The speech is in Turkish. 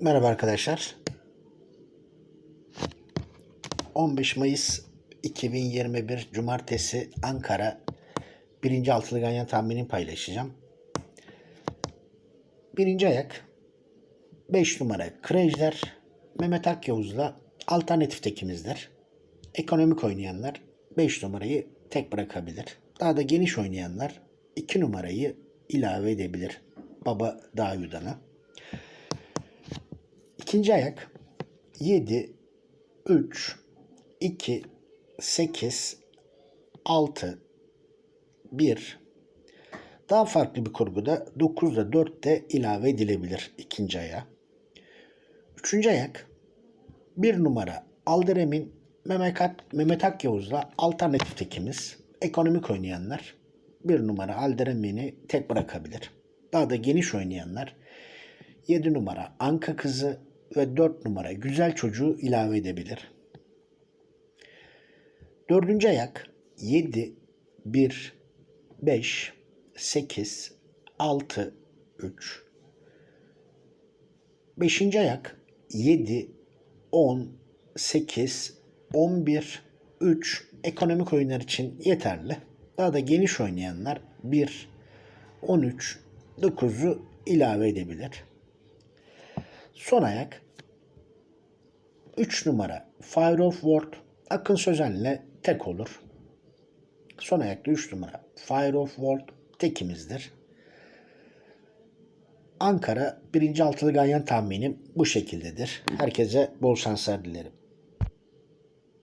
Merhaba arkadaşlar. 15 Mayıs 2021 Cumartesi Ankara birinci altılı ganyan tahminini paylaşacağım. Birinci ayak 5 numara Krejler Mehmet Akyavuz'la alternatif tekimizdir. Ekonomik oynayanlar 5 numarayı tek bırakabilir. Daha da geniş oynayanlar 2 numarayı ilave edebilir. Baba Dağyudan'a. İkinci ayak 7, 3, 2, 8, 6, 1. Daha farklı bir kurguda 9 ile 4 de ilave edilebilir ikinci aya. Üçüncü ayak 1 numara Alderem'in Mehmet, Ak, Mehmet Akyavuz'la alternatif tekimiz. Ekonomik oynayanlar 1 numara Alderem'ini tek bırakabilir. Daha da geniş oynayanlar 7 numara Anka Kızı ve 4 numara Güzel Çocuğu ilave edebilir. Dördüncü ayak 7, 1, 5, 8, 6, 3. Beşinci ayak 7, 10, 8, 11, 3 ekonomik oyunlar için yeterli. Daha da geniş oynayanlar 1, 13, 9'u ilave edebilir. Son ayak 3 numara Fire of Ward Akın Sözen'le tek olur. Son ayakta 3 numara Fire of Ward tekimizdir. Ankara birinci altılı ganyan tahminim bu şekildedir. Herkese bol şanslar dilerim.